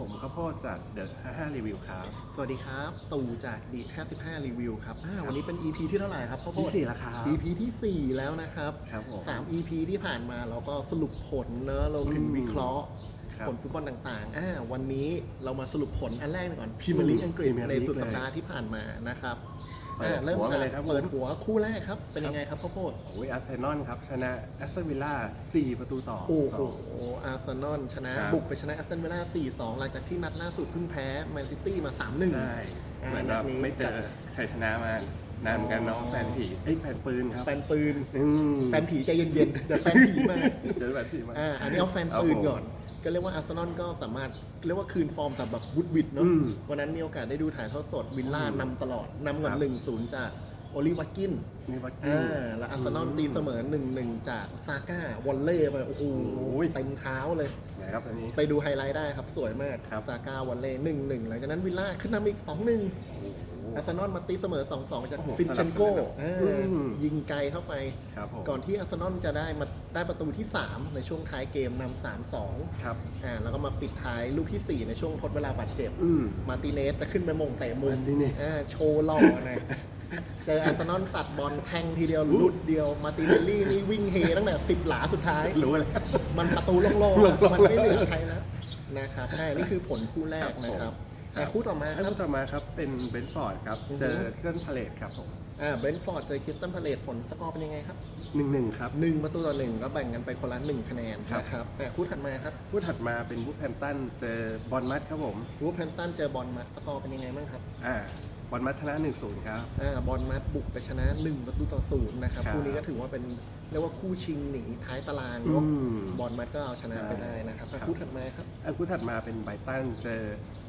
ผมข้าวโพดจากเดอะ55รีวิวครับ สวัสดีครับ ตู่จากดี55รีวิวครับอ่าวันนี้เป็น EP ที่เท่าไหร่ครับพ่อโพที่ดสี่ราคา EP ที่4 แล้วนะครับครับผม สาม EP ที่ผ่านมาเราก็สรุปผลเนอะเราถึงอืม วิเคราะห์ ครับ ผลฟุตบอลต่างๆอ่าวันนี้เรามาสรุปผลอันแรกก่อนพรีเมียร์ลีกอังกฤษ Premier ใน League สุดสัปดาห์ที่ผ่านมานะครับ เปิดอ่าเริ่มหัวจากไปเลยครับผมเปิดหัวคู่แรกครับ เป็นยังไงครับพ่อโพด โอ้ยอาร์เซนอลครับ ชนะแอสตันวิลล่า4ประตูต่อโอ้โห สอง อาร์เซนอลชนะ ครับ บุกไปชนะแอสตันวิลล่า 4-2 หลังจากที่นัดล่าสุดเพิ่งแพ้แมนซิตี้มา 3-1 ใช่อ่าเหมือนแบบนัดนี้ไม่เจอชัยชนะมานานเหมือนกันเนาะอ๋อแฟนผีเอ้ยแฟนปืนครับแฟนปืน อืมแฟนผีใจเย็นๆเดี๋ยวแฟนผีมาเจอแฟนผีมา อ่า อันนี้เอาแฟนครับปืนผมก่อน ก็เรียกว่าอาร์เซนอลก็สามารถเรียกว่าคืนฟอร์มแต่แบบวุดวิดเนาะอืมวันนั้นมีโอกาสได้ดูถ่ายทอดสดวิลล่าอืมนำตลอดนำก่อนครับ หนึ่งศูนย์จากโอลิวัตกินนี่วัดกิ้อ่าแล้วอาร์เซนอลตีเสมอหนึ่งหนึ่งจากซาก้าวอลเล่ไปโอ้โหโอ้ย เต็มเท้าเลย ไหนครับอันนี้ ไปดูไฮไลท์ได้ครับสวยมากครับ ซาก้าวอลเล่หนึ่งหนึ่งหลังจากนั้นวิลล่าขึ้นนำอีกสองหนึ่ง โอ้โห อาร์เซนอลมาตีเสมอ 2-2 จากโอ้โหฟินเชนโกสลับกันเลยเนอะอืมยิงไกลเข้าไป ครับผมก่อนที่อาร์เซนอลจะได้มาได้ประตูที่ 3 ในช่วงท้ายเกมนำ3-2ครับ อ่าแล้วก็มาปิดท้ายลูกทีสี่4 ในช่วงทดเวลาบาดเจ็บ อืม มาร์ติเนสจะขึ้นไปมงเตะมุมมาร์ติเนสอ่าโชว์หล่อหน่อยเจออาร์เซนอลตัดบอลแทงทีเดียวหลุดเดียว มาร์ติเนลลี่นี่วิ่งเฮตั้งแต่10หลาสุดท้าย รู้แล้ว มันประตูโล่งโล่ๆงๆมันไม่เหลือใครแล้วนะครับใช่นี่คือผลคู่แรกนะครับครับ อะคู่ต่อมาคแล้รัวบต่อมาครับเป็นเบนฟอร์ดครับอือฮึ เจอเกิลพาเลตครับผมอ่าเบรนท์ฟอร์ดเจอคริสตันพาเลตผลสกอร์เป็นยังไงครับหนึ่งหนึ่งครับ หนึ่งประตูต่อหนึ่งก็แบ่งกันไปคนละหนึ่งคะแนนครับ นะครับแต่คู่ถัดมาครับผู้ถัดมาเป็นบูธแฮมตันเจอบอลมัดครับผมวูฟแฮมป์ตันเจอบอลมัดสกอร์เป็นยังไงบ้างครับอ่าบอลมัดชนะหนึ่งศูนย์ครับ อ่าบอลมัดบุกไปชนะ1ประตูต่อศูนย์นะครับครับ คู่นี้ก็ถือว่าเป็นเรียกว่าคู่ชิงหนีท้ายตารางอืเนาะม บอลมัดก็เอาชนะไปได้นะครับครับอะคู่ถัดมาครับ อันผู้ถัดมาเป็นไบรตันเจออ่า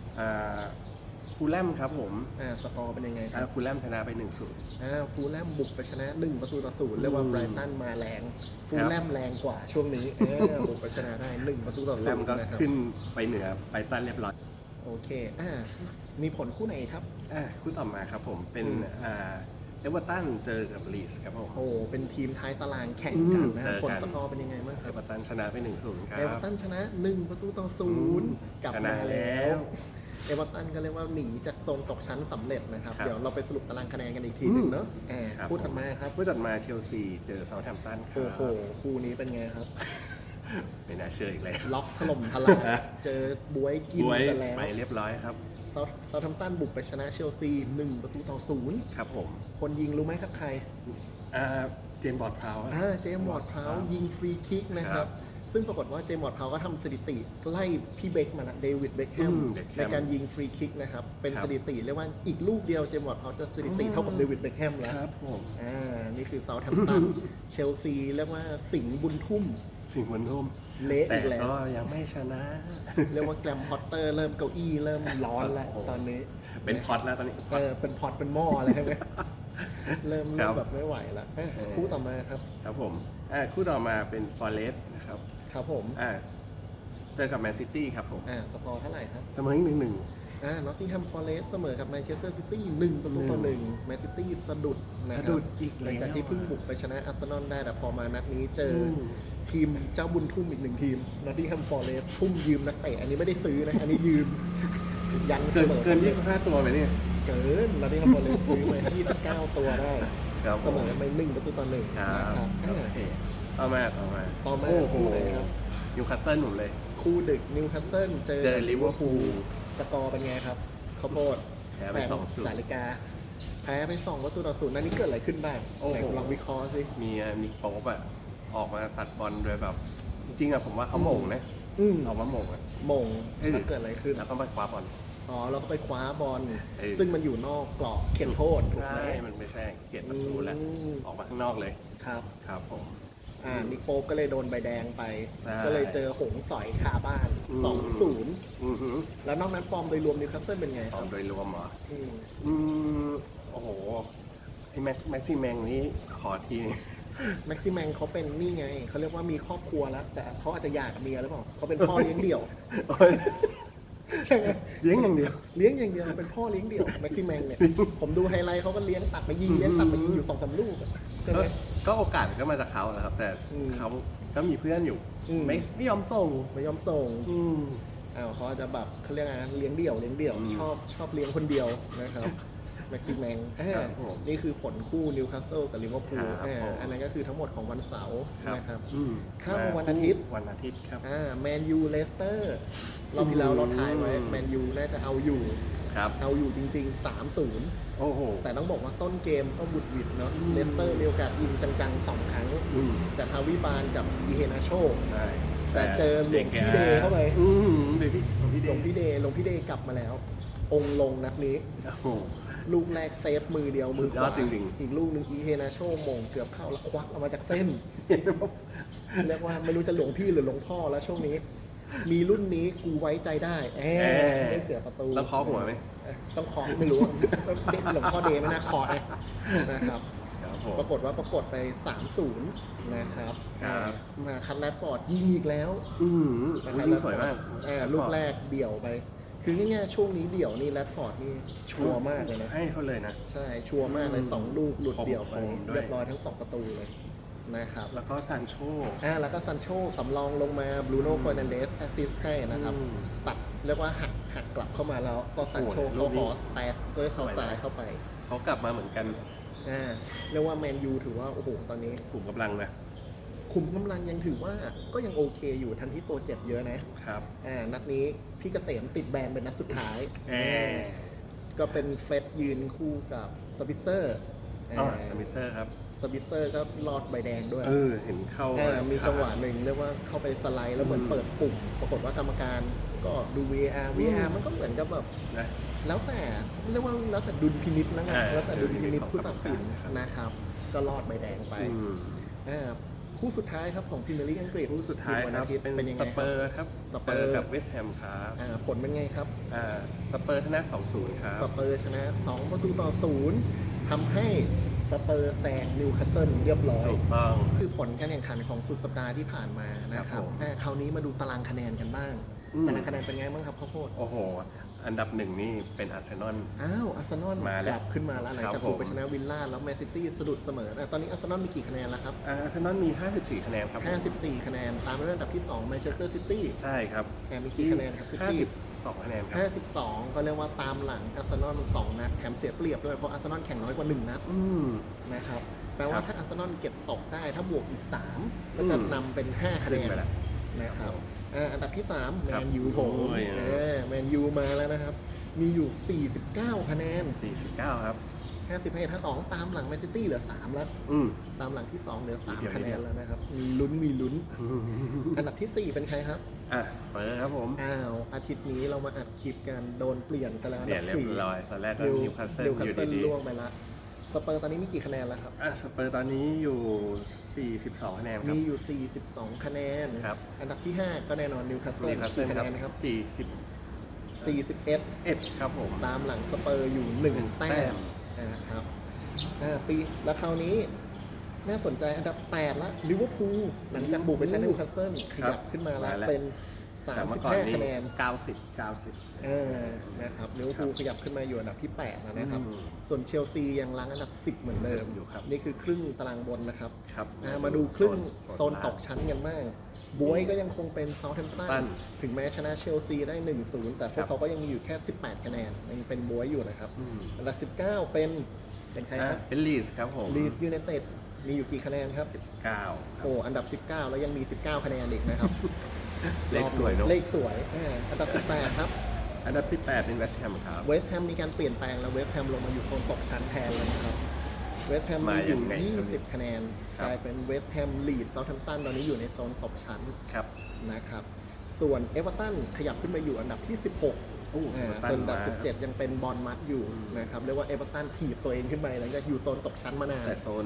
ฟูลแลมครับผมอ่าสกอร์เป็นยังไงคอ่ารับฟูลแลมชนะไปหนึ่งศูนย์อ่าฟูลแลมบุกไปชนะ 1 ประตูต่อศูนย์เรียกว่าอืมไบรตันมาแรงฟูลแลมแรงกว่าช่วงนี้เออบุกไปชนะได้ 1 ประตูต่อฟูลศูแลนมย์ก็นะครับขึ้นไปเหนือไบรตันเรียบร้อยโอเคอ่ามีผลคู่ไหนครับอ่าคู่ต่อมาครับผมเป็นอืมอ่าเอเวอร์ตันเจอกับลีสครับผมโอ้เป็นทีมท้ายตารางแข่งกันนะอืมผลเจอกันสกอร์เป็นยังไงบ้างคเอรับเวอร์ตันชนะไปหนึ่งศูนย์ครัเอเวอบร์ตันชนะ 1 ประตูต่อศูนย์อืมกลับชนะมาแล้แล้วว เอเวอร์ตันก็เรียกว่าหนีจากโซนตกชั้นสำเร็จนะครับ ครับเดี๋ยวเราไปสรุปตารางคะแนนกันอีกทีหนึ่งเนาะอ่าครับคู่ถัดมาครับ ผู้ถัดมาเชลซีเจอเซาท์แฮมป์ตันครัโอ้บโหคู่นี้เป็นไงครับ ไม่น่าเชื่ออีกแล้วล็อกถล่มทลาย เจอบวยกินบวยซะแล้วไปเรียบร้อยครับ เซาเซาทัมตันบุกไปชนะเชลซี1ประตูต่อศูนย์ครับผมคนยิงรู้ไหมครับใครอ่าเจมส์บอร์ดพาว อ่าเจมส์วอร์ดพราวยิงฟรีคิกนะคครัรับบ ซึ่งปรากฏว่าเจมส์วอร์ดพราวก็ทำสถิติไล่พี่เบคมานะเดวิดเบคแฮมอืม Beckham ในการยิงฟรีคิกนะครับ เป็นครับ สถิติเรียกว่าอีกลูกเดียวเจมส์วอร์ดพราวจะสถิติเท่ากับอืมเดวิดเบคแฮมแล้วครับผม อ่านี่คือเซาท์แฮมป์ตัน เชลซีเรียกว่าสิงห์บุญทุ่มสิ่งเหมือนทุ่มเละแต่อีกแล้ว ก็ยังไม่ชนะ เรียกว่าแกรมพอตเตอร์เริ่มเก้าอี้เริ่มร้อนแล้วโอ้โห ตอนนี้เป็นพอตแล้วตอนนี้ เออเป็นพอตเป็นหม้ออะไรใช่ไหมเริ่มคเริ่รัมบแบบไม่ไหวแล้วอะเออ คู่ต่อมาครับ ครับผมอ่าคู่ต่อมาเป็นฟอร์เรสนะครับ ครับผมอ่าเจอกับแมนซิตี้ครับผมอ่าสกอร์เท่าไหร่ครับเสมออีกหนึ่งหนึ่งอ่านอตติงแฮมฟอร์เรสเสมอกับแมนเชสเตอร์ซิตี้หนึ่งประตูต่อหนึ่งแมนซิตี้สะดุดนะคสะรับดุดอีกหแล้วลังจากที่เพิ่งบุกไปชนะอาร์เซนอลได้แต่พอมานัดนี้เจออือมทีมเจ้าบุญทุ่มอีกหนึ่งทีมนอตติงแฮมฟอร์เรสทุ่มยืมนักเตะอันนี้ไม่ได้ซื้อนะอันนี้ยืมยันเสเกินมอเกินยี่สิบห้าตัวไหมเนี่ยเกินนอตติงแฮมฟอร์เรสซื้อมา29 ตัวได้ครับเสมอกันไปหนึ่งประตูต่อหนึ่งครับนะครับโออ่า เค ต่อมาต่อมาต่อมาโอ้โหคู่ไหนครับนิวคาสเซิลหนุ่มเลย คู่ดึกนิวคาสเซิลเจอเจอลิเวอร์พูลสกอร์เป็นไงครับข้าวโพดแพ้ไปฟนสองศูนย์สาริกา แพ้ไปสองประตูต่อศูนย์นั่นนี่เกิดอะไรขึ้นบ้างโอ้โหไหนคุณลองวิเคราะห์สิมีมีโป๊ปอะออกมาตัดบอลโดยแบบ จริงๆอะผมว่าเขาโมงนะอืมออกมาโมงอะมงเอ้ยแล้วเกิดอะไรขึ้นแล้วก็ไปคว้าบอลอ๋อแล้วก็ไปคว้าบอลเออซึ่งมันอยู่นอกกรอบเขตโทษถูกไหมใช่มันไม่ใช่เกลียดประตูแล้วอืมออกมาข้างนอกเลยครับ ครับผม อ่านิโป๊ปก็เลยโดนใบแดงไป ใช่ ก็เลยเจอหงส์สอยคาบ้านอืมสองศูนย์อือหือแล้วนอกนั้นฟอร์มโดยรวมนิวคาสเซิลเป็นไงตคอรันบโดยรวมเหรอ อืมอืมโอ้โหไอ้แม็กแม็กซี่แมงนี้ขอที แม็กซิแมงเขาเป็นนี่ไง เขาเรียกว่ามีครอบครัวแล้ว แต่เขาอาจจะหย่ากับเมียหรือเปล่าเขาเป็นพ่อเลี้ยงเดี่ยวโอ้ยใช่ไหมเลี้ยงอย่างเดียว เลี้ยงอย่างเดียวเป็นพ่อเลี้ยงเดี่ยวแม็กซิแมงเนี่ยผมดูไฮไลท์เขาก็เลี้ยงตัดมายิงเลี้ยงตัดมายิงอยู่สองสามลูกอะใช่ไหก็ม ก็โอกาสก็มาจากเขาแหละครับ แต่อืมเขาก็มีเพื่อนอยู่อืม ไม่ไม่ยอมส่งไม่ยอมส่งอืม อ้าวเขาอาจจะแบบเขาเรียกอะไรนะเลี้ยงเดี่ยวเลี้ยงเดี่ยว อืมชอบชอบเลี้ยงคนเดียวนะครับ แม็กซิแมงครับผมนี่คือผลคู่นิวคาสเซิลกับลิเวอร์พูลครับอ่าผม อันนั้นก็คือทั้งหมดของวันเสาร์นะครับ อืมเข้าวันอาทิตย์ วันอาทิตย์ครับ อ่าแมนยูเลสเตอร์เราที่แล้วเราถ่ายไว้อืม แมนยู น่าจะเอาอยู่ ครับ เอาอยู่จริงๆ 3-0 โอ้โห แต่ต้องบอกว่าต้นเกมก็บุดหวิดเนาะอืมเลสเตอร์มีโอกาสยิงจังๆ2ครั้ง อืมจากฮาวิบานกับอีเฮนาโช ใช่แต่เจอหลวงพี่เดย์เข้าไป อืมเดยวพี่หลวงพี่หเดลวงย์พี่เดย์หลวงพี่เดย์กลับมาแล้ว องค์ลงนัดนี้ โอ้โห ลูกแรกเซฟมือเดียวมือขสุดยอวาดจริงๆ อีกลูกหนึ่งอีเฮนาโชมงเกือบเข้าแล้วควักออกมาจากเส้น เรียกว่าไม่รู้จะหลวงพี่หรือหลวงพ่อแล้วช่วงนี้ มีรุ่นนี้กูไว้ใจได้แอแอไม่เสียประตูแล้วเคาะหัวไหมเอ้ยต้องเคาะไม่รู้หลวงพ่อเดย์ไม่น่าเคาะนะนะครับ ครับผม ปรากฏว่าปรากฏไป 3-0 นะครับครับ มาคันแรดฟอร์ดยิงอีกแล้ว อืมนะคลูรับกยิงสวยมากเออลูกแรกเดี่ยวไป คือง่ายๆช่วงนี้เดี่ยวนี่แรดฟอร์ดนี่ชัวร์มากเลยนะ ให้เขาเลยนะ ใช่ชัวร์มากเลยอืมสองลูกหลุดเดี่ยวไปคมๆด้วย เรียบร้อยทั้งสองประตูเลย นะครับ แล้วก็ซานโชอ่าแล้วก็ซันโชสำรองลงมาบรูโน่อืมเฟอร์นันเดสแอสซิสให้นะครับ อืม ตัดเรียกว่าหักหักกลับเข้ามาแล้วก็ซันโชโอ้โหลูเข้ากนี้หอสแตสด้วยเข่าซ้ายเข้าไปเขากลับมาเหมือนกันอ่าเรียกว่าแมนยูถือว่า โอ้โห ตอนนี้ กลุ่มกำลังนะคุมกำลังยังถือว่าก็ยังโอเคอยู่ทั้งที่ตัวเจ็บเยอะนะครับ อ่านัดนี้พี่เกษมติดแบนเป็นนัดสุดท้ายแอร์ก็เป็นเฟรดยืนคู่กับสปิเซอร์อ๋อสมิเซอร์ครับ สปิเซอร์ก็รอดใบแดงด้วยเออเห็นเข้าอ่ามีจังหวะหนึ่งเรียกว่าเข้าไปสไลด์แล้วเหมือนอืมเปิดปุ่ม ปรากฏว่ากรรมการก็ดู VR VR อืมมันก็เหมือนกับแบบนะแล้วแต่เรียกว่าแล้วแต่ดุลพินิษแล้วไงอ่าแล้วแต่ดุลพินิษดุลพินิจของผู้ตัดสินกรรมการนะครับ ก็รอดใบแดงไปอืมอ่าคู่สุดท้ายครับของพรีเมียร์ลีกอังกฤษคู่สุดท้ายวันครับอาทิตย์เป็นเป็นยังไงสคเปรัอบร์ครับสเปอร์จกับเวสต์แฮมครับอ่าผลเป็นไงครับอ่าสเปอร์ชนะ 2-0 ครับสเปอร์ชนะ 2 ประตูต่อศูนย์ทำให้ สเปอร์แซงนิวคาสเซิลเรียบร้อย ถูกต้อง คือผลการแข่งขันของสุดสัปดาห์ที่ผ่านมานะคครัรับบผมอ่าคราวนี้มาดูตารางคะแนนกันบ้างอืม ตารางคะแนนเป็นไงบ้างครับข้าวโพด โอ้โห อันดับหนึ่งนี่เป็นอาร์เซนอล อ้าวอาร์เซนอลมาแล้วกลับขึ้นมาแล้วหลังครับจากบุกไปผมชนะวิลล่าแล้วแมนซิตี้สะดุดเสมออะตอนนี้อาร์เซนอลมีกี่คะแนนแล้วครับ อาร์เซนอลมี 54 คะแนนครับผม54 คะแนน ตามด้วยอันดับที่2แมนเชสเตอร์ซิตี้ใช่ครับมีกี่คะแนนครับซิตี้52 คะแนนครับ 52 ก็เรียกว่าตามหลังอาร์เซนอล2นัดแถมเสียเปรียบด้วยเพราะอาร์เซนอลแข่งน้อยกว่า 1 นัดอืม นะครับแปลครัว่าบถ้าอาร์เซนอลเก็บตกได้ถ้าบวกอีก 3 ก็จะอืม นำเป็น 5 คะแนขึ้นนไปแล้วนะครับ อ่าอันดับที่3แมครับนยูผมโอ้ย เออแมนยูมาแล้วนะครับ มีอยู่ 49 คะแนน 49 ครับ 50คะแนนถ้า2ตามหลังแมนซิตี้เหลือ 3 แล้ว อืม ตามหลังที่ 2 เหลือ เดี๋ยว3 คะแนเดี๋นยว แล้วนะครับ มีลุ้นมีลุ้น อันดับทีสี่ 4 เป็นใครครับ อะสเปอร์ครับผมอ้าว อาทิตย์นี้เรามาอัดคลิปกันโดนเปลี่ยนซะแล้วอัเปลี่นยนดับเรียสี่บร้อย ตอนแรกก็นิวคาสเซิลนิวคาอสยู่เซิลดี ล่วงไปละ สเปอร์ตอนนี้มีกี่คะแนนแล้วครับๆอะสเปอร์ตอนนี้อยู่ 42 คะแนนครับ มีอยู่ 42 คะแนน ครับ อันดับที่ 5 ก็แน่นอนนิวคาสเซิลนิวคาสเซิลกี่คะครัแนนครับบ41 41ครับผม ตามหลังสเปอร์อยู่หนึ่ง1แต้แต้มมนะครับอ่าปีแล้วคราวนี้น่าสนใจอันดับ 8 ละลิเวอร์พูลหลังจากบุกไปชนะนิวคาสเซิลขยับขึ้นมาแล้วมาแล้วเป็น แต่เมื่อก่อน35นี่คะแนน90 90เออนะครับลิเวอร์พูลขยับขึ้นมาอยู่อันดับที่8แล้วนะครับอืมส่วนเชลซียังล้างอันดับ 10 เหมือนเดิมอยู่ครับ นี่คือครึ่งตารางบนนะครับครับอ่ามาดูครึ่งโซนตกล่างชั้นกันบ้างบวยก็ยังคงเป็นเซาท์แฮมป์ตัตันน ถึงแม้ชนะเชลซีได้ 1-0 แต่พครัวกบเขาก็ยังมีอยู่แค่ 18 คะแนนยังเป็นบวยอยู่นะครับอืมอันดับ 19 เป็นเป็นใครคอะรับเป็นลีสครับผมลีสยูไนเต็ดมีอยู่กี่คะแนนครับ19โอ้ อันดับ 19 แล้วยังมี 19 คะแนนอีกนะครับ เลขสวยเนอะเลขสวยอ่าอันดับ18ครับ อันดับ 18 เป็นเวสต์แฮมครับ เวสต์แฮมมีการเปลี่ยนแปลงแล้วเวสต์แฮมลงมาอยู่โซนตกชั้นแทนแล้วนะครับ เวสต์แฮมมามีอยู่ยังไงครับ20 คะแนนครับ กลายเป็นเวสต์แฮมลีดเซาท์แฮมป์ตันตอนนี้อยู่ในโซนตกชั้นครับนะครับ ส่วนเอเวอร์ตันขยับขึ้นมาอยู่อันดับที่ 16โอ้อ่า Everton ส่วนอันดับมา17 ยังเป็นบอลมัดอยู่อืมนะครับ เรียกว่าเอเวอร์ตันถีบตัวเองขึ้นไปหลังจากอยู่โซนตกชั้นมานาน แต่โซน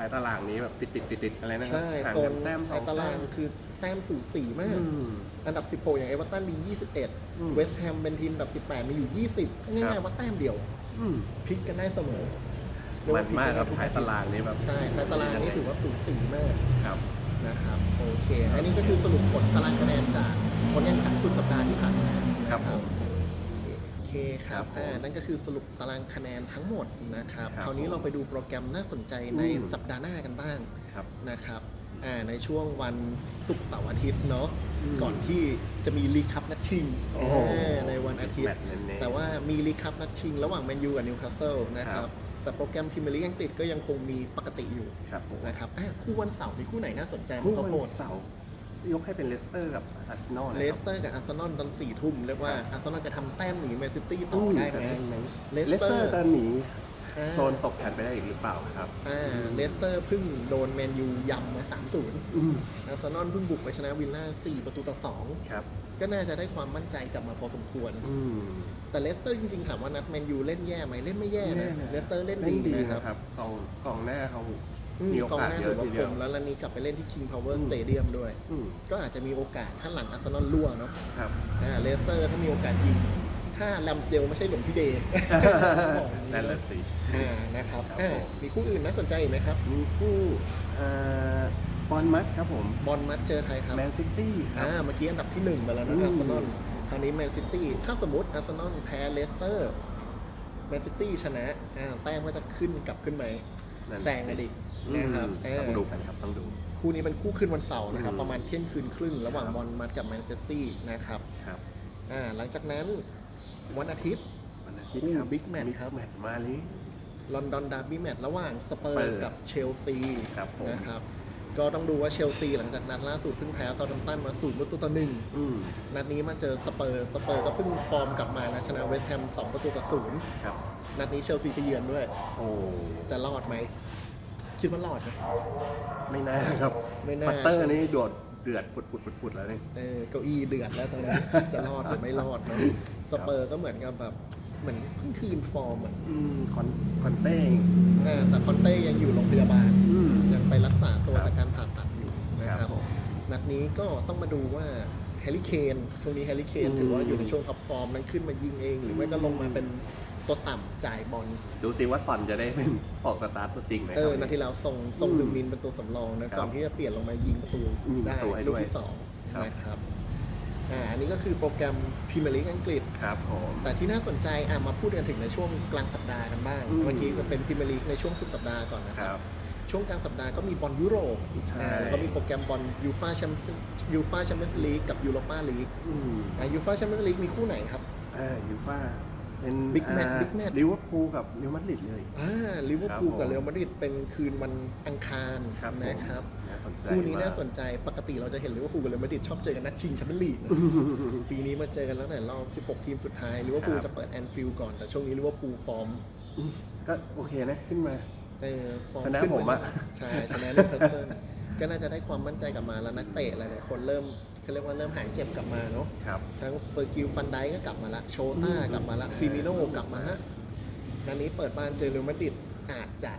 ท้ายตารางนี้แบบติดติดติดติดๆอะไรนะครัใช่ห่างโซกันนแต้มสท้าอยงตารางแต้มคือแต้มสูสีมาก อืมอันดับ 16 อย่างเอเวอร์ตันมี อืม21 เวสต์แฮมเป็นทีมอันดับ 18 มีอยู่ 20ก็ง่ายๆว่าแต้มเดียวอืมพลิกกันได้เสมอมันมากครับเรียว่พลิท้ายกัตารางนี้แบบใช่ท้ายตารางนี่ถือว่าสูสีมาก ครับ นะครับโอเค อันนี้ก็คือสรุปผลตารางคะแนนจากผลการแข่งขันสุดสัปดาห์ที่ผ่านมานะครับผมโอ เคคครัรับบผมอ่านั่นก็คือสรุปตารางคะแนนทั้งหมดนะครับครับคราวนี้ผมเราไปดูโปรแกรมน่าสนใจในอืมสัปดาห์หน้ากันบ้างครับนะครับอ่าในช่วงวันศุกร์เสาร์อาทิตย์เนาะอืมก่อนที่จะมีลีกคัพนัดชิงโอ้โหอ่าในวันอาทิตแมย์ตช์เน้นๆแต่ว่ามีลีกคัพนัดชิง ระหว่างแมนยูกับนิวคาสเซิลนะคครัรับบแต่โปรแกรมพรีเมียร์ลีกอังกฤษก็ยังคงมีปกติอยู่ครับผมนะครับอะคู่วันเสาร์มีคู่ไหนน่าสนใจคู่บ้างครับวันโค้ชเสาร์ ยกให้เป็นเลสเตอร์กับอาร์เซนอลเลสเตอร์กับอาร์เซนอลตอนสี่ทุ่มเรียกว่าครับอาร์เซนอลจะทำแต้มหนีแมนซิตี้ต่ต่ออได้ได้ไหไหมมเลเลสสเตเตออร์ร์จะหนี อ่า โซนตกชั้นไปได้อีกหรือเปล่าครับอ่าเลสเตอร์เพิ่งโดนแมนยูยำมา 3-0อืมอาร์เซนอลเพิ่งบุกไปชนะวิลล่า 4 ประตูต่อ ครับ 2 ก็น่าจะได้ความมั่นใจกลับมาพอสมควร อืมแต่เลสเตอร์จริงๆ ถามว่านัดแมนยูเล่นแย่ไหมเล่นไม่แย่นะแย่นะเลสเตอร์เล่นเล่ดีนดีนะนะคครับรับกองกองหน้าเขาอืมมีโอกองกาสหน้าเยถือะอว่าทีคเดียว มแล้วแล้วนี้กลับไปเล่นที่ King Power อืม Stadium ด้วย อืมก็อาจจะมีโอกาสถ้าหลังอาร์เซนอลรั่วเนาะครับ อ่าเลสเตอร์ถ้ามีโอกาสยิง ถ้าแลมสเดลไม่ใช่หลวงพี่เดย์นั่นแหละสิอ่านะครับครับอ่าผมมีคู่อื่นน่าสนใจอีกไหมครับ มีคู่เอ่อบอลมัดครับผมบอลมัดเจอใครครับแมนซิตี้ครัอ่าบเมื่อกี้อันดับที่หนึ่งไปแล้วนะอืมอาร์เซนอลคราวนี้แมนซิตี้ถ้าสมมติอาร์เซนอลแพ้เลสเตอร์แมนซิตี้ชนะอ่าแต้มก็จะขึ้นกลับขึ้นไหมนั่นแซงกันดิอืมนะครับเออต้องดูกันครับต้องดูคู่นี้เป็นคู่ขึ้นวันเสาร์นะครับอืมประมาณเที่ยงคืนครึ่ง ระหว่างครับบอลมัดกับแมนซิตี้นะครับครับอ่าหลังจากนั้น วันอาทิตย์วันอาทิตย์คู่ครับ Big Match ครับ แมตช์มาเลยลอนดอนดาร์บี้แมตช์ระหว่างสเปอสเปอร์ร์กับเชลซีครับผมนะครับก็ต้องดูว่าเชลซีหลังจากนัดล่าสุดเพิ่งแพ้ซาท์แฮมป์ตันมาสูนย์ประตูต่อหนึ่งอืมนัดนี้มาเจอสเปอร์สเปอร์ก็เพิ่งฟอร์มกลับมานะชนะเวสต์แฮม2ประตูต่อศูนย์ครับนัดนี้เชลซีไปเยือนด้วย โอ้จะรอดไหม คิดว่ารอดไหมไม่น่าครับไม่น่าพัตเตอร์นี่โดด เดือดปุดปุดปุดปุดแล้วนี่เออเก้าอี้เดือดแล้วตอนนี้ จะรอดหรือไม่รอดเนอะสเปอร์ก็เหมือนกับแบบเหมือนเพิ่งคืนฟอร์มอะอืมคอนคอนเต้อ่าแต่คอนเต้ยังอยู่โรงพยาบาล อืม ยังไปรักษาตัวครับจากการผ่าตัดอยู่นะคครัรับบผมนัดนี้ก็ต้องมาดูว่าแฮร์รี่เคนช่วงนี้แฮร์รี่เคนอืมถือว่าอยู่ในช่วงท็อปฟอร์มนั้นขึ้นมายิงเอง หรือไม่ก็ลงมาเป็น ตัวต่ำจ่ายบอลดูซิว่าซอนจะได้เป็นออกสตาร์ทตัวจริงไหมคเอรับ อนาทีแล้วส่งส่งอืมฮึงมินเป็นตัวสำรองนะครับก่อนที่จะเปลี่ยนลงมายิงประตูยิงประตูให้ด้วยลูกที่สองครับ นะครับอ่าอันนี้ก็คือโปรแกรมพรีเมียร์ลีกอังกฤษ ครับผม แต่ที่น่าสนใจอะมาพูดกันถึงในช่วงกลางสัปดาห์กันบ้างอืม เมื่อกี้ก็เป็นพรีเมียร์ลีกในช่วงสุดสัปดาห์ก่อนนะคครัรับ บ ช่วงกลางสัปดาห์ก็มีบอลยุโรปใช่ อ่าแล้วก็มีโปรแกรมบอลยูฟาแชมเปี้ยนยูฟาแชมเปี้ยนส์ลีกกับยูโรปาลีกอืมอ่ายูฟาแชมเปี้ยนส์ลีกมีคู่ไหนครับ อ่ายูฟ่า เป็น Big match Big match ลิเวอร์พูลกับเรอัลมาดริดเลย อ่าลิเวอร์พูลครับผมกับเรอัลมาดริดเป็นคืนวันอังคารครับผมนะครับน่าสนใจคู่นี้น่าสมกนใจปกติเราจะเห็นลิเวอร์พูลกับเรอัลมาดริดชอบเจอกันนัดชิงแชมเปี้ยนลีกนะ ปีนี้มาเจอกันแล้วแต่รอบ 16 ทีมสุดท้ายลิเวอร์พูลครับ จะเปิดแอนฟิลด์ก่อนแต่ช่วงนี้ลิเวอร์พูลฟอร์มอืมก็โอเคนะขึ้นมา เออฟอร์มชนะขึ้ผมอะ ใช่ชนะนิวคาสเซิลก็น่าจะได้ความมั่นใจกลับมาแล้วนักเตะหลายๆคนเริ่ม เขาเรียกว่าเริ่มหายเจ็บกลับมาเนาะครับ ทั้งเฟอร์กิลฟันไดก็กลับมาละโชต้าอืมกลับมาละฟิมิโนกลับมาละนัดนี้เปิดบ้านเจอเรอัลมาดริดอาจจะ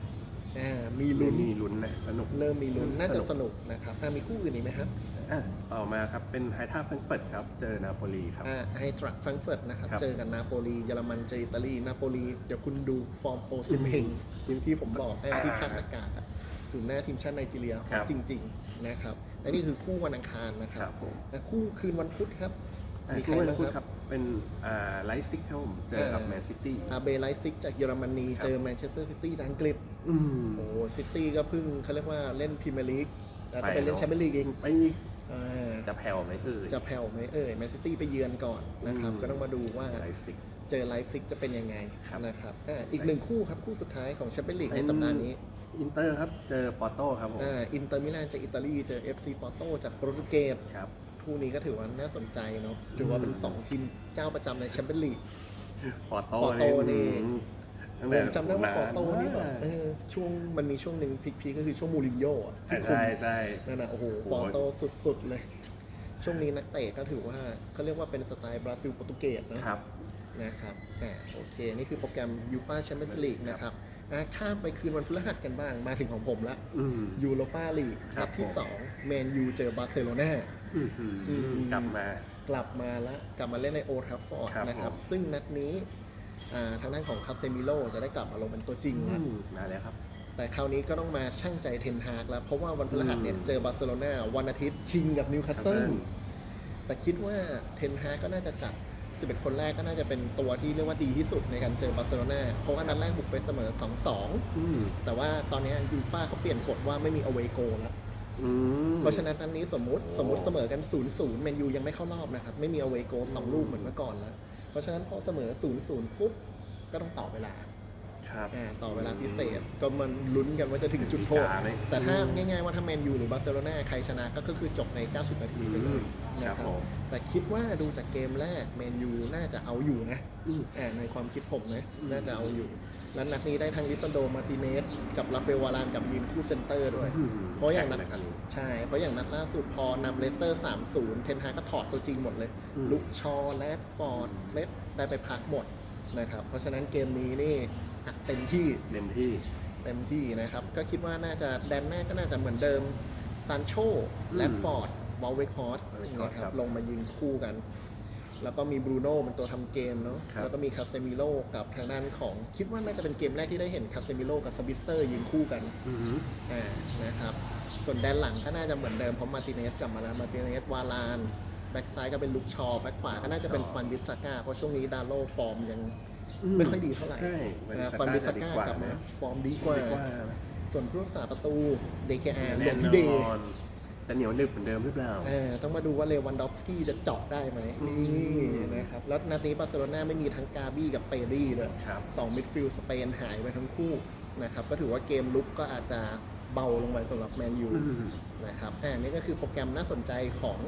อ่ามีลุ้นมีลุ้นนะสนุกเริ่มมีลุ้นน่าจะสนุกสนุกนะครับอะมีคู่อื่นอีกไหมครับอะต่อมาครับเป็นไฮท่าเฟรงก์เฟิร์ตครับ เจอนาโปลีครับอ่าไฮตรักฟังเฟิร์ตนะครับครับเจอกันนาโปลีเยอรมันเจออิตาลีนาโปลีเดี๋ยวคุณดูฟอร์มโปรซิมเฮงทีมที่ผมบอกไอ้ที่คาดอากาศอะถึงหน้าทีมชาติไนจีเรียครับจริง ๆ นะครับ อันนี้คือคู่วันอังคารนะคครัรับบผมอะคู่คืนวันพุธครับอะมีใครคู่วันบ้างพุธคครัรับบ เป็นอ่าไลซิกครับผมเจอกับอ่าแมนซิตี้ อาเบไลซิกจากเยอรมนีครับ เจอแมนเชสเตอร์ซิตี้จากอังกฤษ อืม โอ้ซิตี้ก็เพิ่งเขาเรียกว่าเล่นพรีเมียร์ลีกแล้วก็ไปไปเล่นเนอะ แชมเปี้ยนลีกเองไปอีกอ่าจะแผ่วไหมเอ่ย จะแผ่วไหมเอ่ยแมนซิตี้ไปเยือนก่อนนะครับ อืม ก็ต้องมาดูว่าไลซิก เจอไลฟ์ซิกจะเป็นยังไงครับนะครับอ่าอีกหนึ่งไลฟ์ซิกคู่ครับ คู่สุดท้ายของแชมเปี้ยนลีกเป็ในนสัปดาห์นี้ อินเตอร์ครับ เจอปอร์โต้ครับผม อ่าอินเตอร์มิลานจากอิตาลีเจอ FC ปอร์โตจากโปรตุเกสครับ คู่นี้ก็ถือว่าน่าสนใจเนาะถือว่าเป็นอืมสองทีมเจ้าประจำในแชมเปี้ยนลีก ปอร์โต้ปอร์โต้นี่ อืมตั้งผแต่มจำได้ว่าปอร์โตนี่แบบาเออช่วงมันมีช่วงหนึ่งพีคๆก็คือช่วงมูรินโญ่อะที่คุม ใช่ใช่ นั่นนะโอ้โหโอ้โห ปอร์โตสุดๆเลย ช่วงนี้นักเตะก็ถือว่าเขาเรียกว่าเป็นสไตล์บราซิลโปรตุเกสเนอะครับ นะครับอ่าโอเค นี่คือโปรแกรมยูฟาแชมเปี้ยนส์ลีกนะครับ อะข้ามไปคืนวันพฤหัสกันบ้างมาถึงของผมละอืม ยูโรปาลีกครันับดที่ผม2แมนยูเจอบาร์เซโลนา อื้อหืออืมกลับมา กลับมาแล้วกลับมาเล่นในโอทัฟฟอร์ดครับนะครับ ผม ซึ่งนัดนี้อ่าทางด้านของคาเซมิโลจะได้กลับมาลงเป็นตัวจริงแล้วอืมมาแล้วครับ แต่คราวนี้ก็ต้องมาชั่งใจเทนฮากแล้ว เพราะว่าวันพฤหัสเนี่ยอืม เจอบาร์เซโลนาวันอาทิตย์ชิงกับนิวคาสเซิล Newcastle แต่คิดว่าเทนฮากก็น่าจะจัด 11 คนแรกก็น่าจะเป็นตัวที่เรียกว่าดีที่สุดในการเจอบาร์เซโลนาเพราะว่านัดแรกบุกไปเสมอ 2-2 อืมแต่ว่าตอนนี้ยูฟ่าเขาเปลี่ยนกฎว่าไม่มี away goal แล้วอืม เพราะฉะนั้นอันนี้สมมติโอ้สมมติเสมอกัน0ูนย์ศูนย์แมนยูยังไม่เข้ารอบนะครับ ไม่มีอเวโกสองอืมลูกเหมือนเมื่อก่อนแล้ว เพราะฉะนั้นพอเสมอ0ูนย์ศูนย์ปุ๊บก็ต้องต่อเวลา ครับอ่าต่อเวลาพิเศษ ก็มันลุ้นกันว่าจะถึงจุดโทษอีกาไหม แต่ถ้าง่ายๆว่าถ้าแมนยูหรือบาร์เซโลนาใครชนะก็คือจบใน 90 นาทีไปเลยคนะรับครับผมแต่คิดว่าดูจากเกมแรกแมนยูน่าจะเอาอยู่นะอืม อ่าในความคิดผมนะอืม น่าจะเอาอยู่ แล้วนัดนี้ได้ทั้งลิซันโดมาร์ติเนสกับราฟาเอลวารานกับยืนคู่เซนเตอร์ด้วย เพราะอย่างนั้น แข่นะครับใช่ เพราะอย่างนัดล่าสุดพอนำเลสเตอร์ 3-0 เทนฮากก็ถอดตัวจริงหมดเลย อืม ลุกชอ แลดฟอร์ดเฟล็ดได้ไปพักหมด นะครับ เพราะฉะนั้นเกมนี้นี่อัดเต็มที่เต็มที่เต็มที่นะครับ ก็คิดว่าน่าจะแดนแรกก็น่าจะเหมือนเดิมซานโชอืมแลดฟอร์ดวอลเวคฮอร์ส Walcott นะคครัรับบลงมายืนคู่กัน แล้วก็มีบรูโน่เป็นตัวทำเกมเนาะครับแล้วก็มีคาเซมิโลกับทางด้านของคิดว่าน่าจะเป็นเกมแรกที่ได้เห็นคาเซมิโลกับสบิสเซอร์ยืนคู่กันอืมอ่านะครับ ส่วนแดนหลังก็น่าจะเหมือนเดิมเพราะมาร์ติเนสกลับมาแล้วมาร์ติเนสวาลาน แบ็กซ้ายก็เป็นลุกชอแบ็กขวาก็น่าจะเป็นชอฟันบิสซาก้าเพราะช่วงนี้ดาโลฟอร์มยังอืไม่ค่อยดีเท่าไหร่ใช่อ่าฟันบิสซาก้ากลับมาฟอร์มดีกว่าดีกว่า ส่วนผู้รักษาประตู DKR หลแน่งนพี่เดอย์นจะเหนียวหนึบเหมือนเดิมหรือเปล่าเออต้องมาดูว่าเลวันดอฟสกี้จะเจาะได้ไหมอืนี่มนะครับ แล้วนัดนี้บาร์เซโลนาไม่มีทั้งกาบี้กับเปรี่เลยครับสองมิดฟิลด์สเปนหายไปทั้งคู่นะครับ ก็ถือว่าเกมลุกก็อาจจะเบาลงไปสำหรับแมนยูอืมนะครับอ่านี่ก็คือโปรแกรมน่าสนใจของ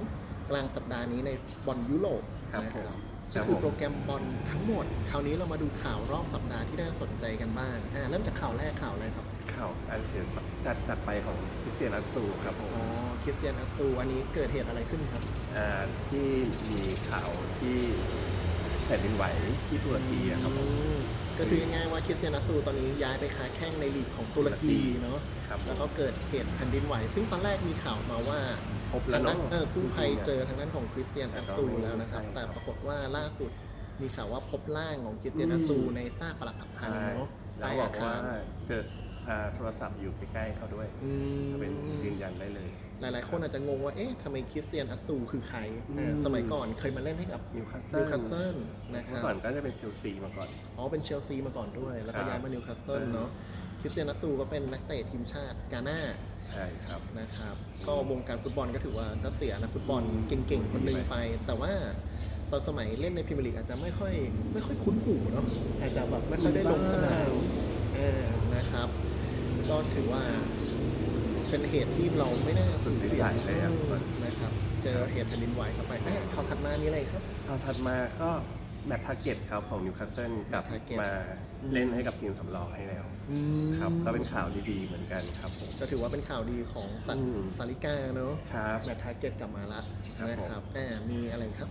กลางสัปดาห์นี้ในบอลยุโรปครับนะผมก็คือโปรแกรมบอลทั้งหมด คราวนี้เรามาดูข่าวรอบสัปดาห์ที่น่าสนใจกันบ้างอ่าเริ่มจากข่าวแรกข่าวอะไรครับ ข่าวอันเสียจัดจัดไปของคริสเตียนอัสซูครับผมอ๋อคริสเตียนอัสซูอันนี้เกิดเหตุอะไรขึ้นครับ อ่าที่มีข่าวที่แผ่นดินไหวที่ตุรกีอะครับผม อืม ก็คือง่ายๆว่าคริสเตียนอัสซูตอนนี้ย้ายไปค้าแข้งในลีกของตุรกีเนาะครับแล้วก็เกิดเหตุแผ่นดินไหว ซึ่งตอนแรกมีข่าวมาว่าพบแล้วทางด้าเนาะนเออกู้ภัยเจอทางด้านของคริสเตียนแต่อัสก็ซูไม่แล้วนะครับ ใช่แต่ครับปรากฏว่าล่าสุดมีข่าวว่าพบร่างของคริสเตียนอัสซูอืมในซากปรักหักพังใช่เนาะแล้วใต้บออากว่าคารเกิดอ่าโทรศัพท์อยู่ใกล้ๆเขาด้วยอืมก็เป็นยืนยันได้เลย หลายๆ คนอาจจะงงว่า เอ๊ะทำไมคริสเตียนอัสซูคือใครอืมเออสมัยก่อนเคยมาเล่นให้กับนิวคาสเซินิลวคาสเซิลนะคเมื่รัอบ ก่อนก็จะเป็นเชลซีมาก่อน อ๋อเป็นเชลซีมาก่อนด้วย แล้วก็ครับย้ายมานิวคาสเซิลใช่เนาะคริสเตียนอัสซูก็เป็นนักเตะทีมชาติกาหน้าใช่ครับ นะครับ ก็วงการฟุตบอลก็ถือว่าก็เสียนักฟุตบอลอืมเก่งๆ คนหนึ่งไป แต่ว่าตอนสมัยเล่นในพรีเมียร์ลีกอาจจะไม่ค่อยไม่ค่อยคุ้นหูเนาะอาจจะแบบไม่ค่อยได้ลงสนามเออนะครับ ก็ถือว่า เป็นเหตุที่เราไม่น่าสูญเสียสุดวิสัยเลยครับอืมนะครับ เจอเหตุแผ่นดินไหวเข้าไปเอ้ยข่าวถัดมานี่อะไรครับเอาถัดมาก็แมตช์ทาร์เก็ตครับของนิวคาสเซิลกลับ Target มาเล่นให้กับทีมสำรองให้แล้วครับก็เป็นข่าวดีๆเหมือนกันครับผมก็ถือว่าเป็นข่าวดีของสันอืมซาริกาเนาะครับแมตช์ทาร์เก็ตกลับมาละครับนะครับอ่ามีอะไรครับ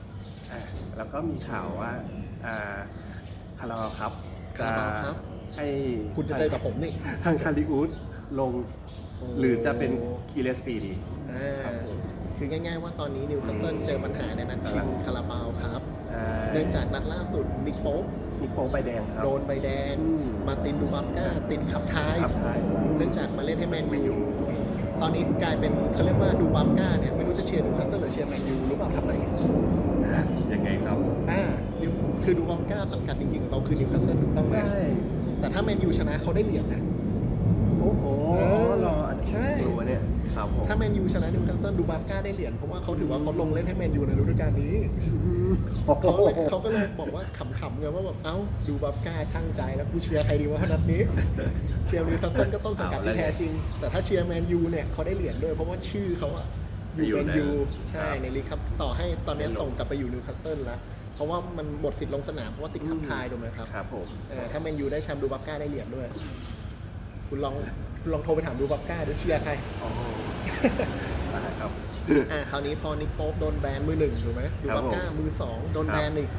อ่าแล้วก็มีข่าวว่าอ่าคาราบาวครับคาราบาวครับให้คุณจะเจอกับผมนี่ทางคาริอูด ลงโอ้หรือจะเป็นคีเลสปีดี อ่าครับผมคือง่ายๆว่าตอนนี้นิวคาสเซิลเจอปัญหาในนัดชิงคาราบาวครับ ใช่เนื่องจากนัดล่าสุดนิกโป๊ปนิโป้ใบแดงครับ โดนใบแดง อืม มาร์ตินดูบัฟก้าติดขับท้าย ครับท้ายเนื่องจากมาเล่นให้แมนยูตอนนี้กลายเป็นเขาเรียกว่าดูบัฟก้าเนี่ยไม่รู้จะเชียร์นิวคาสเซิลหรือเชียร์แมนยูหรือเปล่าทำไมยังไงครับอ่านิวคือดูบัฟก้าสังกัดจริงๆของเขาคือนิวคาสเซิลถูกต้องไหม แต่ถ้าแมนยูชนะเขาได้เหรียญนะ โอ้โห เออ รออันนี้ ใช่ รู้วะเนี่ยครับผมถ้าแมนยูชนะนิวคาสเซิลดูบัฟก้าได้เหรียญเพราะว่าเขาถือว่าเขาลงเล่นให้แมนยูในฤดูกาลนี้โอ้โหเขาเลยเขาก็เลยบอกว่าขำๆไงว่าแบบเอ้าดูบัฟก้าช่างใจแล้วกูเชียร์ใครดีวะนัดนี้เชียร์นิวคาสเซิลก็ต้องสังกัดที่แท้จริง แต่ถ้าเชียร์แมนยูเนี่ยเขาได้เหรียญด้วยเพราะว่าชื่อเขาอะอยู่อยู่แมนในยูใช่ครับในลีกครับต่อให้ตอนนี้ไม่ลงส่งกลับไปอยู่นิวคาสเซิลแล้วเพราะว่ามันหมดสิทธิ์ลงสนามเพราะว่าติดขับทายถูกไหมครับครับผมเออถ้าแมนยูได้แชมป์ดูบัฟก้าได้เหรียญด้วย คุณลองคุณ ลองโทรไปถามดูบัฟก้าดูเชียร์ใครโอ้โหได้ครับ อ่าคราวนี้พอนิกโป๊ปโดนแบนมือหนึ่งถูกไหมดูครับบัฟก้ามือสองโดนครับแบนอีก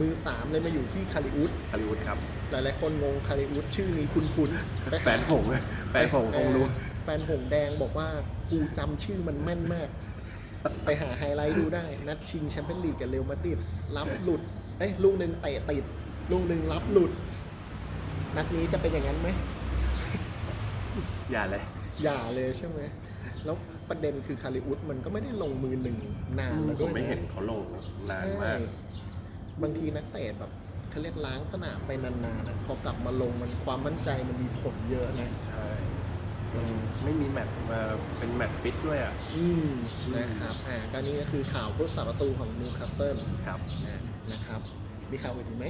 มือสามเลยมาอยู่ที่คาริอุสฮอลลีวูดครับ หลายๆคนงงคาริอุสชื่อนี้คุ้นๆไปหาแฟนผมแฟนผมคงรู้เออแฟนหงแดงบอกว่ากูจำชื่อมันแม่นมาก ไปหาไฮไลท์ดูได้ นัดชิงแชมเปี้ยนลีกกับเรอัลมาดริดรับหลุดเอ้ยลูกหนึ่งเตะติด ลูกหนึ่งรับหลุด นัดนี้จะเป็นอย่างนั้นไหม อย่าเลย อย่าเลยใช่ไหม แล้วประเด็นคือคาริอุสมันก็ไม่ได้ลงมือหนึ่งนานแล้วผด้วมยะไม่เห็นเขาลงนานมาก ใช่บางทีนักเตะแบบเขาเรียกล้างสนามไปนานๆอะพอกลับมาลงมันความมั่นใจมันมีผลเยอะนะ ใช่ออืมไม่มีแมตช์มาเป็นแมตช์ฟิตด้วยอะ อืมนะครับ อ่าก็นี่ก็คือข่าวผู้สาประตูของนิวคาสเซิลครับอ่านะครับ มีข่าวอื่นอีกไหม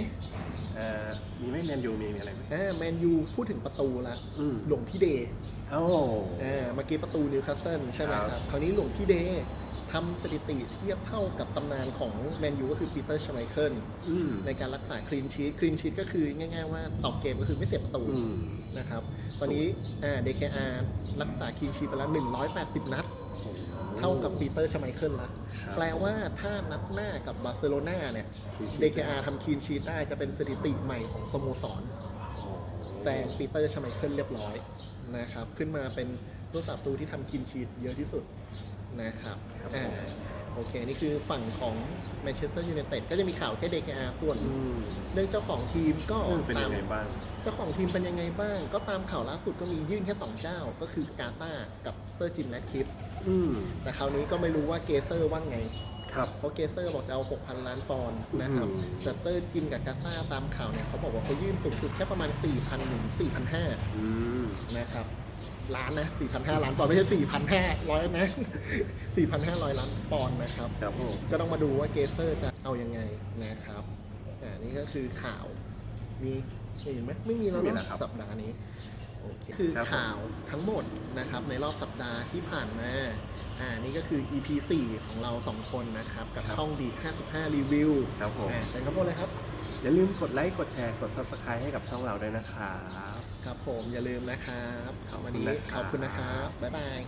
เอ่อมีไหม่แมนยูมีมีอะไรไหม อ่าแมนยูพูดถึงประตูละอืม หลวงพี่เดย์เอ้า อ่าเมื่อกี้ประตูนิวคาสเซิลใช่ไหมครับ ครับ คราวนี้หลวงพี่เดย์ทำสถิติเทียบเท่ากับตำนานของแมนยูก็คือปีเตอร์ชไมเคิล อืมในการรักษาคลีนชีตคลีนชีตก็คือง่ายๆว่าต่อเกมก็คือไม่เสียประตูอืมนะครับ ตอนนี้อ่า DKR รักษาคลีนชีตไปแล้ว 180 นัด เท่ากับปีเตอร์ชไมเคิลละครับแปลว่าถ้านัดหน้ากับบาร์เซโลนาเนี่ย DKR ทำคลีนชีตได้จะเป็นสถิติใหม่ของสโมสรแซงปีเตอร์ชไมเคิลเรียบร้อยนะครับ ขึ้นมาเป็นตัวสับตูที่ทำคลีนชีตเยอะที่สุดนะครับครับอ่าผม โอเค นี่คือฝั่งของแมนเชสเตอร์ยูไนเต็ดก็จะมีข่าวแค่ DKR ส่วนอืมเรื่องเจ้าของทีมก็เออเป็นตายัมงไงบ้าง เจ้าของทีมเป็นยังไงบ้าง ก็ตามข่าวล่าสุดก็มียื่นแค่สองเจ้า ก็คือกาตากับเซอร์จิมแลคคิปอืมแต่คราวนี้ก็ไม่รู้ว่าเกเซอร์ว่าไง ครับ เพราะเกเซอร์บอกจะเอา 6,000 ล้านปอนด์นะครับอืม แต่เซอร์จิมกับกาตาตามข่าวเนี่ยเขาบอกว่าเขายื่นสูงสุดแค่ประมาณ4,000ถึง4,500 อืมนะครับ ล้านนะ 4,500 ล้านปอนด์ไม่ใช่ 4,500นะ 4,500 ล้านปอนด์นะครับ ครับผมก็ต้องมาดูว่าเกเซอร์จะเอายังไงนะครับอ่านี่ก็คือข่าวมีมีอีกไหมไม่มีแล้วไม่มีเนแล้วอะครับสัปดาห์นี้โอเคคือครับผม ข่าวทั้งหมดนะครับในรอบสัปดาห์ที่ผ่านมาอ่านี่ก็คือ EP 4 ของเราสองคนนะครับ กับช่องดี55 รีวิวครับผม อ่าใช้คำพูดเลยครับ อย่าลืมกดไลค์กดแชร์กด subscribe ให้กับช่องเราด้วยนะครับ ครับผมอย่าลืมนะครับขอบคุณวันนี้นะครับขอบคุณนะครับ บ๊ายบาย